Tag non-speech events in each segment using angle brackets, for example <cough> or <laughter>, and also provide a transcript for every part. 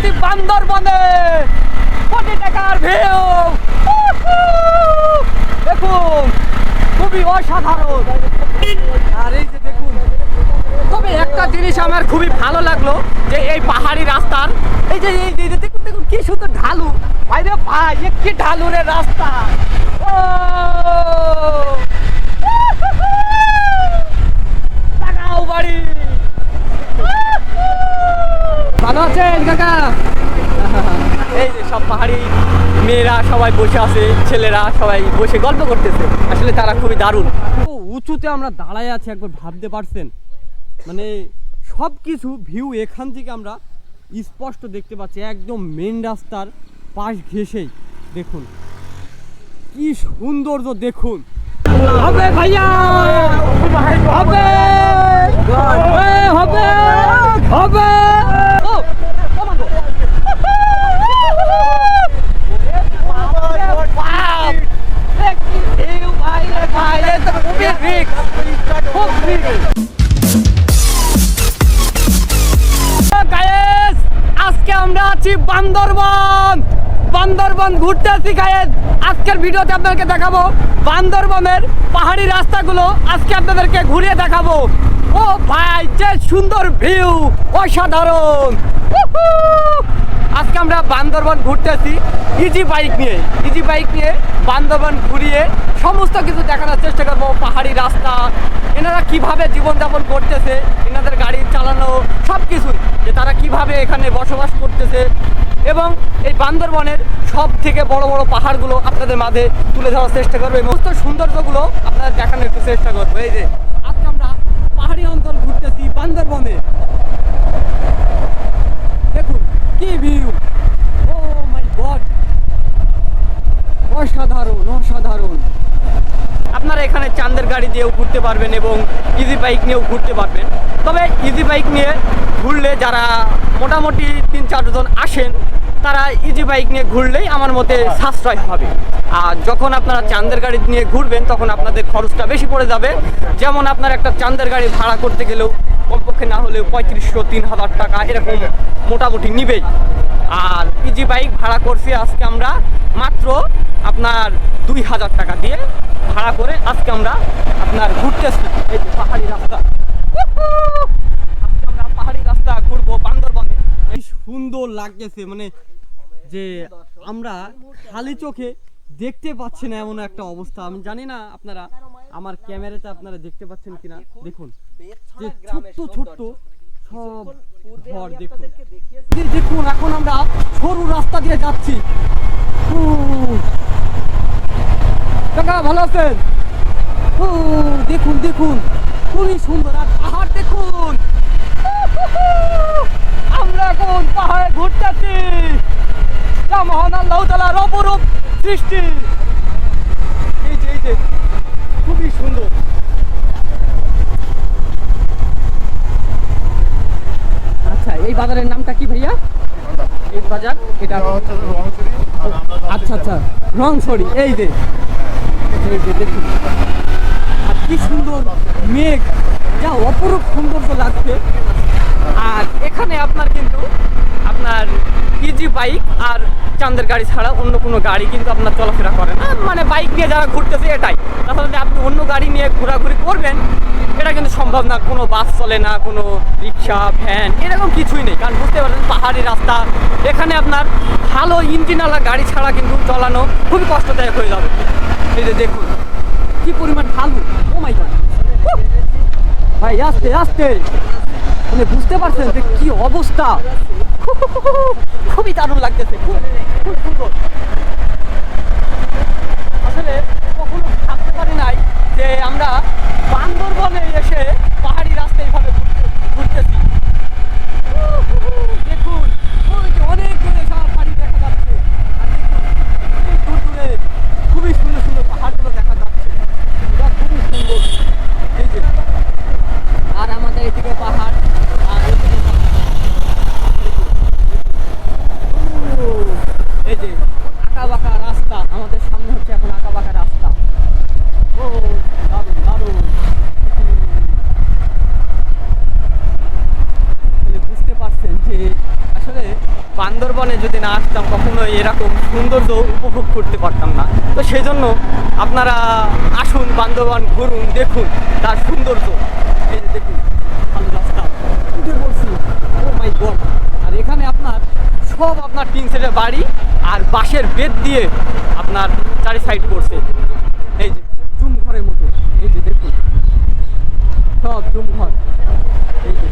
আছি বান্দরবনে। কোটি টাকার ভিউ। দেখুন, খুবই অসাধারণ। আর এই যে দেখুন, তবে একটা জিনিস আমার খুবই ভালো লাগল, যে এই পাহাড়ি রাস্তার, এই যে এই যে দেখুন দেখুন, কি সুন্দর ঢালু। ভাই রে ভাই কি ঢালু রে রাস্তা। ও। বাড়ি। ভালো কাকা। এই যে সব পাহাড়ি মেয়েরা সবাই বসে আছে ছেলেরা সবাই বসে গল্প করতেছে। আসলে তারা খুবই দারুণ। ও উঁচুতে আমরা দাঁড়ায় আছি একবার ভাবতে পারছেন? মানে সব কিছু ভিউ এখান থেকে আমরা স্পষ্ট দেখতে পাচ্ছি একদম মেন রাস্তার পাশ ঘেসেই দেখুন কি সৌন্দর্য দেখুন। হবে ভাইয়া! হবে! ঘুরতে আসি গায়েস আজকের ভিডিওতে আপনাদেরকে দেখাবো বান্দরবনের পাহাড়ি রাস্তাগুলো। আজকে আপনাদেরকে ঘুরিয়ে দেখাবো। ও ভাই, যে সুন্দর ভিউ, অসাধারণ! আজকে আমরা বান্দরবন ঘুরতেছি। ইজি বাইক নিয়ে ইজি বাইক নিয়ে বান্দরবন ঘুরিয়ে সমস্ত কিছু দেখানোর চেষ্টা করব। পাহাড়ি রাস্তা, এনারা কীভাবে জীবনযাপন করতেছে, এনাদের গাড়ি চালানো সব কিছুই যে তারা কীভাবে এখানে বসবাস করতেছে এবং এই বান্দরবনের সব থেকে বড় বড় পাহাড়গুলো আপনাদের মাঝে তুলে ধরার চেষ্টা করব। সমস্ত সৌন্দর্যগুলো আপনাদের দেখানোর একটু চেষ্টা করব। এই যে, আজকে আমরা পাহাড়ি অঞ্চল ঘুরতেছি বান্দরবনে। কি ভিউ ও মাই গড। অসাধারণ অসাধারণ। আপনারা এখানে চান্দের গাড়ি দিয়েও ঘুরতে পারবেন এবং ইজি বাইক নিয়েও ঘুরতে পারবেন। তবে ইজি বাইক নিয়ে ঘুরলে যারা মোটামুটি তিন, চারজন আসেন, তারা ইজি বাইক নিয়ে ঘুরলেই আমার মতে সাশ্রয় হবে। আর যখন আপনারা চান্দের গাড়ি নিয়ে ঘুরবেন, তখন আপনাদের খরচটা বেশি পড়ে যাবে। যেমন আপনার একটা চান্দের গাড়ি ভাড়া করতে গেলেও কমপক্ষে না হলেও পঁয়ত্রিশশো, তিন হাজার টাকা এরকম মোটামুটি নিবেই। আর ইজি বাইক ভাড়া করছি আজকে আমরা মাত্র আপনার দুই হাজার টাকা দিয়ে ভাড়া করে আজকে আমরা আপনার ঘুরতেছি। এই যে পাহাড়ি রাস্তা। আজকে আমরা পাহাড়ি রাস্তা ঘুরবো বান্দরবনে। কি সুন্দর লাগতেছে মানে যে আমরা খালি চোখে দেখতে পাচ্ছি না এমন একটা অবস্থা। আমি জানি না আপনারা আমার ক্যামেরাতে আপনারা দেখতে পাচ্ছেন কিনা? দেখুন। যে ছোট্ট ছোট্ট সব ঘর দেখুন। দেখুন এখন আমরা সরু রাস্তা দিয়ে যাচ্ছি। কাকা ভালো আছেন? দেখুন দেখুন। খুবই সুন্দর আর পাহাড় দেখুন। আমরা এখন পাহাড়ে ঘুরতেছি। মহান আল্লাহ তালার অপরূপ সৃষ্টি। এই যে এই যে। খুবই সুন্দর। আচ্ছা এই বাজারের নামটা কি ভাইয়া? এই বাজার এটা আচ্ছা আচ্ছা রংসরি এই যে। এই যে দেখুন। আর কি সুন্দর মেঘ। যা অপরূপ সৌন্দর্য লাগছে। আর এখানে আপনার কিন্তু আপনার বাইক আর চান্দের গাড়ি ছাড়া অন্য কোনো গাড়ি কিন্তু আপনার চলাফেরা করে না। মানে বাইক নিয়ে যারা ঘুরতেছে এটাই। যে আপনি অন্য গাড়ি নিয়ে ঘোরাঘুরি করবেন, এটা কিন্তু সম্ভব না। কোনো বাস চলে না, কোনো রিক্সা, ভ্যান, এরকম কিছুই নেই। কারণ বুঝতে পারছেন পাহাড়ি রাস্তা, এখানে আপনার ভালো ইঞ্জিনওয়ালা গাড়ি ছাড়া কিন্তু চালানো খুবই কষ্টদায়ক হয়ে যাবে। এই যে দেখুন, কি পরিমাণ ঢালু ও মাই গড ভাই, আস্তে আস্তে। মানে বুঝতে পারছেন যে কি অবস্থা? <laughs> খুবই দারুণ লাগতেছে, খুব খুব সুন্দর। আসলে কখনো ভাবতে পারি নাই যে আমরা বান্দরবনে এসে পাহাড়ি রাস্তা এইভাবে ঘুরতে- ঘুরতেছি দেখুন ওই যে অনেক দূরে সব বাড়ি দেখা যাচ্ছে আর দেখুন অনেক দূর দূরে খুবই সুন্দর সুন্দর পাহাড়গুলো দেখা যাচ্ছে এটা খুবই সুন্দর এই যে আর আমাদের এদিকে পাহাড় আর ওদিকে পাহাড়। ও, এই যে আঁকা বাঁকা রাস্তা আমাদের সামনে হচ্ছে এখন আঁকা বাঁকা রাস্তা ও দারুণ দারুণ বান্দরবনে যদি না আসতাম কখনো এরকম সৌন্দর্য উপভোগ করতে পারতাম না। তো সেই জন্য আপনারা আসুন বান্ধবান ঘুরুন, দেখুন তার সৌন্দর্য। এই দেখুন, ভালো রাস্তা। উঠে বলছি ও মাই গড আর এখানে আপনার সব আপনার টিন সেটের বাড়ি আর বাঁশের বেদ দিয়ে আপনার চারি সাইড করছে এই যে জুম ঘরের মতো এই যে দেখুন সব জুম ঘর এই যে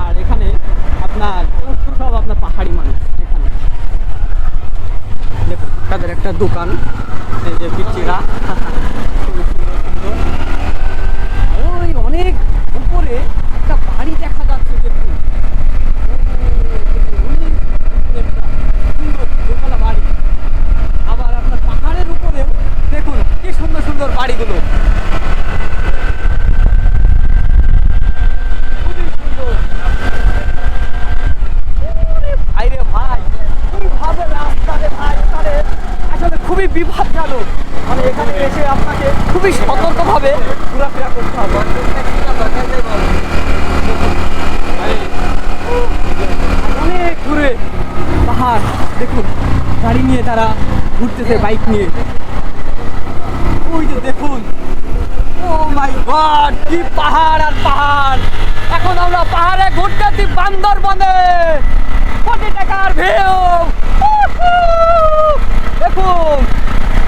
আর এখানে আপনার সব আপনার পাহাড়ি মানুষ এখানে দেখুন তাদের একটা দোকান এই যে পিচিরা খুবই সুন্দর সুন্দর। ওই অনেক উপরে একটা বাড়ি দেখা যাচ্ছে দেখুন ও, দেখুন, অনেক উপরে একটা সুন্দর দোতলা বাড়ি আবার আপনার পাহাড়ের উপরে দেখুন কি সুন্দর সুন্দর বাড়িগুলো খুবই সুন্দর ওরে ভাই রে ভাই কীভাবে রাস্তা রে ভাই এখানে আসলে খুবই বিপজ্জনক মানে এখানে এসে আপনাকে খুবই সতর্কভাবে ঘোরাফেরা করতে হবে। অনেক দূরে পাহাড়, দেখুন, গাড়ি নিয়ে তারা ঘুরতেছে বাইক নিয়ে। ওই যে দেখুন ও মাই গড কি পাহাড় আর পাহাড়। এখন আমরা পাহাড়ে ঘুরতেছি বান্দরবনে। কোটি টাকার ভিউ দেখুন,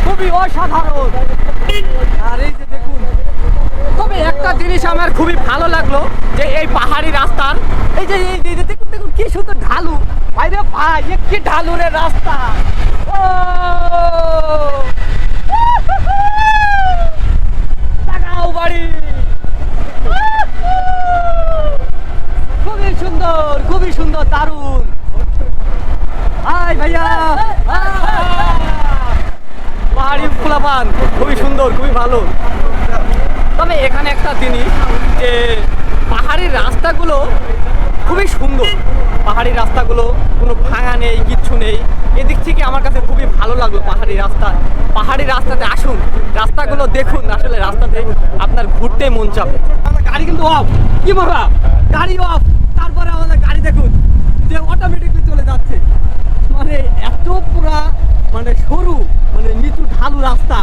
খুবই অসাধারণ। তবে একটা জিনিস আমার খুবই ভালো লাগল, যে এই পাহাড়ি রাস্তার, এই যে এই যে দেখুন দেখুন কি সুন্দর ঢালু। ভাই ভাই কি ঢালু রাস্তা। খুবই সুন্দর খুবই সুন্দর, দারুণ। ভাইয়া। ফুলাপান খুবই সুন্দর, খুবই ভালো। তবে এখানে একটা জিনিস, যে পাহাড়ির রাস্তাগুলো খুবই সুন্দর। পাহাড়ি রাস্তাগুলো, কোনো ভাঙা নেই, কিচ্ছু নেই। এদিক থেকে আমার কাছে খুবই ভালো লাগল পাহাড়ি রাস্তা। পাহাড়ি রাস্তাতে আসুন, রাস্তাগুলো দেখুন, আসলে রাস্তাতে আপনার ঘুরতে মন চাবে। গাড়ি কিন্তু অফ কি বাবা? গাড়ি অফ তারপরে আমাদের গাড়ি দেখুন, যে অটোমেটিকলি চলে যাচ্ছে। মানে এত পুরা মানে সরু। রাস্তা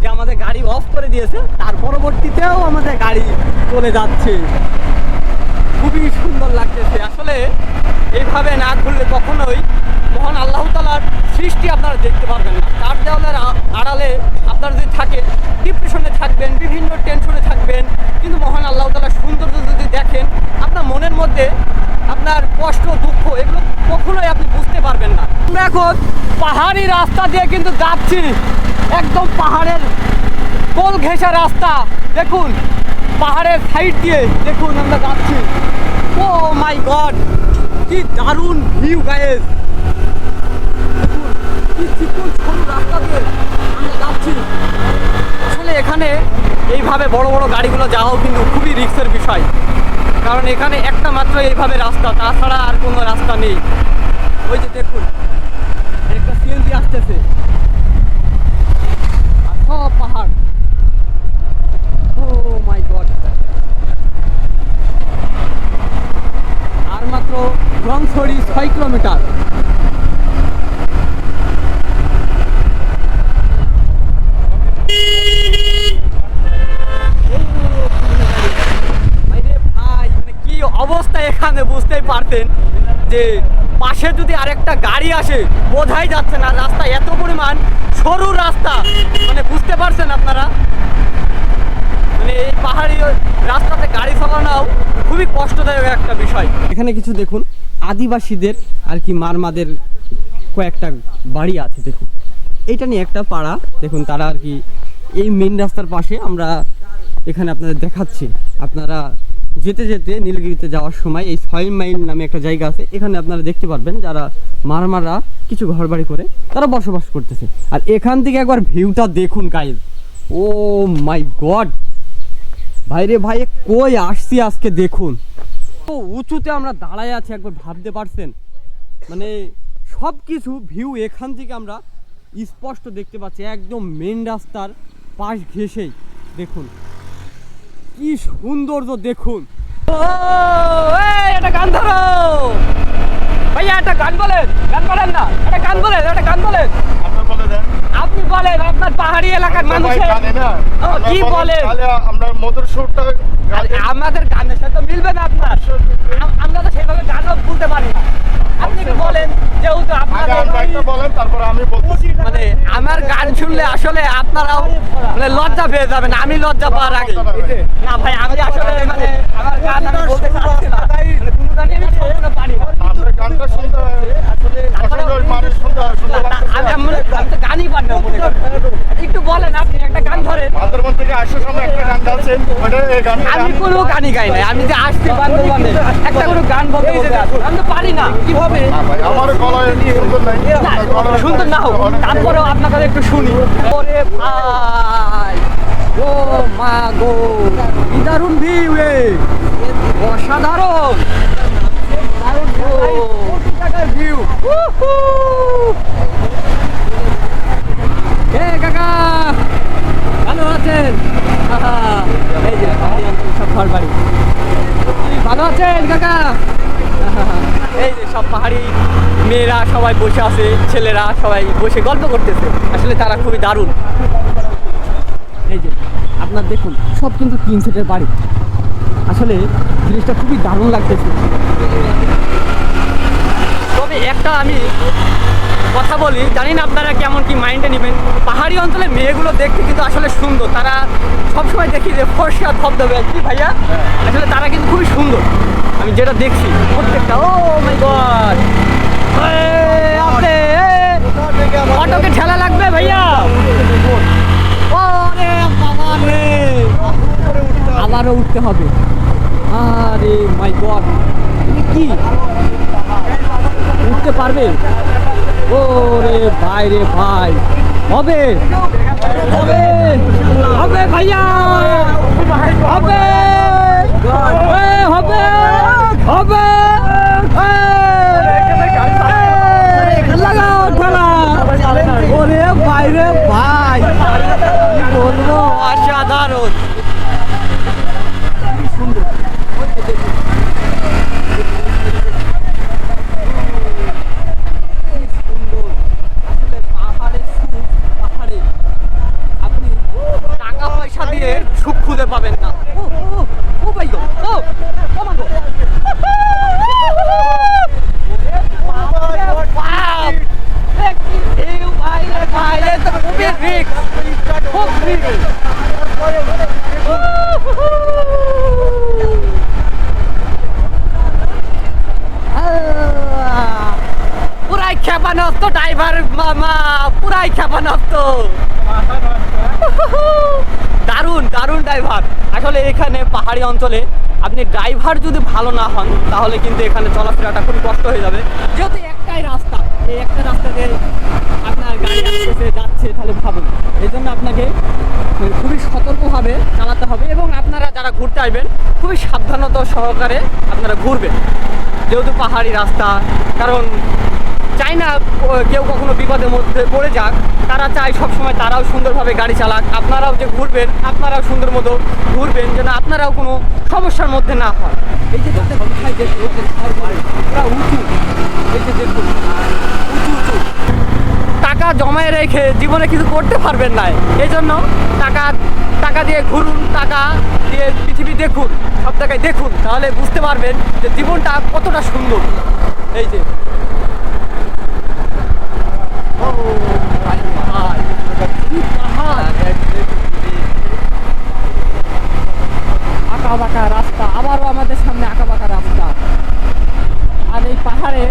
যে আমাদের গাড়ি অফ করে দিয়েছে, তার পরবর্তীতেও আমাদের গাড়ি চলে যাচ্ছে। খুবই সুন্দর লাগতেছে। আসলে এইভাবে না ঘুরলে কখনোই মহান আল্লাহ তালার সৃষ্টি আপনারা দেখতে পারবেন না। তার দেওয়ালের আড়ালে আপনারা যদি থাকে ডিপ্রেশনে থাকবেন, বিভিন্ন টেনশনে থাকবেন, কিন্তু মহান আল্লাহ তালার সৌন্দর্য যদি দেখেন, আপনার মনের মধ্যে আপনার কষ্ট, দুঃখ, এগুলো কখনোই আপনি বুঝতে পারবেন না। আমরা এখন পাহাড়ি রাস্তা দিয়ে কিন্তু যাচ্ছি। একদম পাহাড়ের কোল ঘেঁষা রাস্তা। দেখুন, পাহাড়ের সাইড দিয়ে দেখুন আমরা যাচ্ছি। ও মাই গড কি দারুণ ভিউ গায়েস কি রাস্তা দিয়ে যাচ্ছি। আসলে এখানে এইভাবে বড় বড় গাড়িগুলো যাওয়াও কিন্তু খুবই রিস্কের বিষয়। কারণ এখানে একটা মাত্র এইভাবে রাস্তা, তাছাড়া আর কোনো রাস্তা নেই। ওই যে দেখুন সিএনজি আসতেছে। আর সব পাহাড়। গড আর মাত্র রংছড়ি ছয় কিলোমিটার। ভাই, মানে কি অবস্থা এখানে বুঝতেই পারতেন যে পাশে যদি আরেকটা গাড়ি আসে, বোঝাই যাচ্ছে না রাস্তা এত পরিমাণ, সরু রাস্তা। মানে বুঝতে পারছেন আপনারা? মানে এই পাহাড়ি রাস্তাতে গাড়ি চালানো খুবই কষ্টদায়ক একটা বিষয়। এখানে কিছু দেখুন, আদিবাসীদের আর কি মারমাদের কয়েকটা বাড়ি আছে, দেখুন। এইটা নিয়ে একটা পাড়া, দেখুন তারা আর কি এই মেন রাস্তার পাশে আমরা এখানে আপনাদের দেখাচ্ছি। আপনারা যেতে যেতে নীলগিরিতে যাওয়ার সময় এই ছয় মাইল নামে একটা জায়গা আছে, এখানে আপনারা দেখতে পারবেন যারা মারমাররা কিছু ঘরবাড়ি করে, তারা বসবাস করতেছে। আর এখান থেকে একবার ভিউটা দেখুন গাইজ ও মাই গড! ভাইরে ভাই, কই আসছি আজকে দেখুন। তো উঁচুতে আমরা দাঁড়ায় আছি, একবার ভাবতে পারছেন? মানে সব কিছু ভিউ এখান থেকে আমরা স্পষ্ট দেখতে পাচ্ছি, একদম মেন রাস্তার পাশ ঘেসেই দেখুন, কি সৌন্দর্য দেখুন। ও একটা গান ধরো। ভাইয়া, একটা গান বলে করেন না, একটা গান বলেন, একটা গান বলেন। আপনার বলে দেন। আপনি বলেন আপনার পাহাড়ি এলাকার আমি মানুষের আপনার কি বলেন? আমরা মধুর সুরটা আমাদের গানের সাথে মিলবে না আপনার। আমরা তো সেইভাবে গানও বলতে পারি না। আপনি কি বলেন যেহেতু আপনাদের বলেন তারপরে আমি বলতেছি। মানে আমার গান শুনলে আসলে আপনারাও মানে লজ্জা পেয়ে যাবেন আমি লজ্জা পাওয়ার আগে। না ভাই আমি আসলে মানে আমার গান আমি বলতে চাচ্ছি না। মানে কোনো গানই আমি সম্পূর্ণ পারি না। গানটা শুনতে আসলে ওই মানুষ শুনতে শুনতে আমি গানই পারি না। মনে একটু বলেন আপনি একটা গান ধরেন। বান্দরবন থেকে আসার সময় একটা গান গাচ্ছেন ওটা এই গান আমি কোনো গানই গাই নাই আমি যে আসছি বান্দরবানে একটা কোনো গান বলতে বলতে আসছি। আমি তো পারি না কীভাবে? না ভাই আমার গলায় সুন্দর নাই। না, আপনার গলায় সুন্দর না হোক তারপরেও আপনার কাছে একটু শুনি। ওরে ভাই ও মা গো কি দারুণ ভিউ রে অসাধারণ। দারুণ ভিউ। কাকা। ভালো আছেন? এই যে সব ঘর বাড়ি। ভালো আছেন কাকা? এই যে সব পাহাড়ি মেয়েরা সবাই বসে আছে, ছেলেরা সবাই বসে গল্প করতেছে। আসলে তারা খুবই দারুণ। এই যে, আপনার দেখুন, সব কিন্তু তিন সেটের বাড়ি। আসলে জিনিসটা খুবই দারুণ লাগতেছে। তবে একটা আমি কথা বলি, জানি না আপনারা কেমন কি মাইন্ডে নেবেন। পাহাড়ি অঞ্চলে মেয়েগুলো দেখতে কিন্তু আসলে সুন্দর। তারা সবসময় দেখি যে ফর্সা ধবধবে কি ভাইয়া। আসলে তারা কিন্তু খুবই সুন্দর। আমি যেটা দেখছি, প্রত্যেকটা, ও মাই গড অটোকে ঠেলা লাগবে ভাইয়া? আবারও উঠতে হবে। আরে মাই গড কি? উঠতে পারবে? ওরে ভাই রে ভাই। হবে। হবে। হবে ভাইয়া। হবে। হবে। হবে এ, এ, লাগাও ঠেলা ওরে ভাই রে ভাই কি বলব অসাধারণ কি সুন্দর ওই যে দেখুন। কি সুন্দর আসলে পাহাড়ে সুখ পাহাড়ে আপনি টাকা পয়সা দিয়ে সুখ খুঁজে পাবেন না ও ও ও ভাই গো ও ও মা গো ওরে বাপ রে বাপ এ কি ভিউ ভাই রে ভাই এ তো খুবই রিস্ক খুব রিস্ক পুরাই ক্ষেপণাস্ত ড্রাইভার মামা পুরাই ক্ষেপণাস্ত দারুণ দারুণ ড্রাইভার আসলে এখানে পাহাড়ি অঞ্চলে আপনি ড্রাইভার যদি ভালো না হন, তাহলে কিন্তু এখানে চলাফেরাটা খুবই কষ্ট হয়ে যাবে। যেহেতু একটাই রাস্তা, এই একটা রাস্তাতে আপনার গাড়ি যাচ্ছে, তাহলে ভাবুন। এই জন্য আপনাকে খুবই সতর্কভাবে চালাতে হবে এবং আপনারা যারা ঘুরতে আসবেন, খুবই সাবধানতা সহকারে আপনারা ঘুরবেন। যেহেতু পাহাড়ি রাস্তা, কারণ চাই না কেউ কখনো বিপদের মধ্যে পড়ে যাক, তারা চায় সবসময় তারাও সুন্দরভাবে গাড়ি চালাক, আপনারাও যে ঘুরবেন, আপনারাও সুন্দর মতো ঘুরবেন, যেন আপনারাও কোনো সমস্যার মধ্যে না হয়। এই যে উঁচু। এই যে দেখুন, উঁচু উঁচু। টাকা জমায় রেখে জীবনে কিছু করতে পারবেন না। এই জন্য টাকা টাকা দিয়ে ঘুরুন, টাকা দিয়ে পৃথিবী দেখুন, সব জায়গায় দেখুন, তাহলে বুঝতে পারবেন যে জীবনটা কতটা সুন্দর। এই যে ও ভাই ভাই, কি পাহাড়। আঁকা বাঁকা রাস্তা, আবারও আমাদের সামনে আঁকা বাঁকা রাস্তা। আর এই পাহাড়ে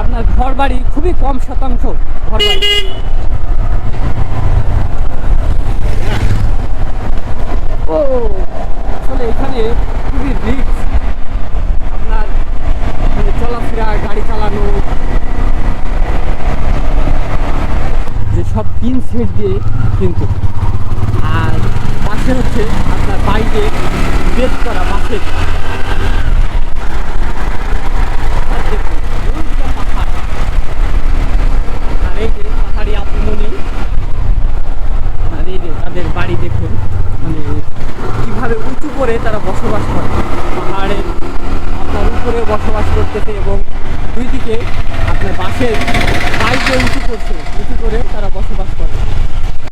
আপনার ঘর বাড়ি খুবই কম শতাংশ ঘর বাড়ি ও, আসলে এখানে খুবই রিস্ক আপনার মানে চলাফেরা, গাড়ি চালানো যে সব তিন সেট দিয়ে কিন্তু। আর পাশে হচ্ছে আপনার বাইরে বেদ করা বাসের বাড়ি দেখুন মানে কীভাবে উঁচু করে তারা বসবাস করে। পাহাড়ের আপনার উপরে বসবাস করতেছে এবং দুই দিকে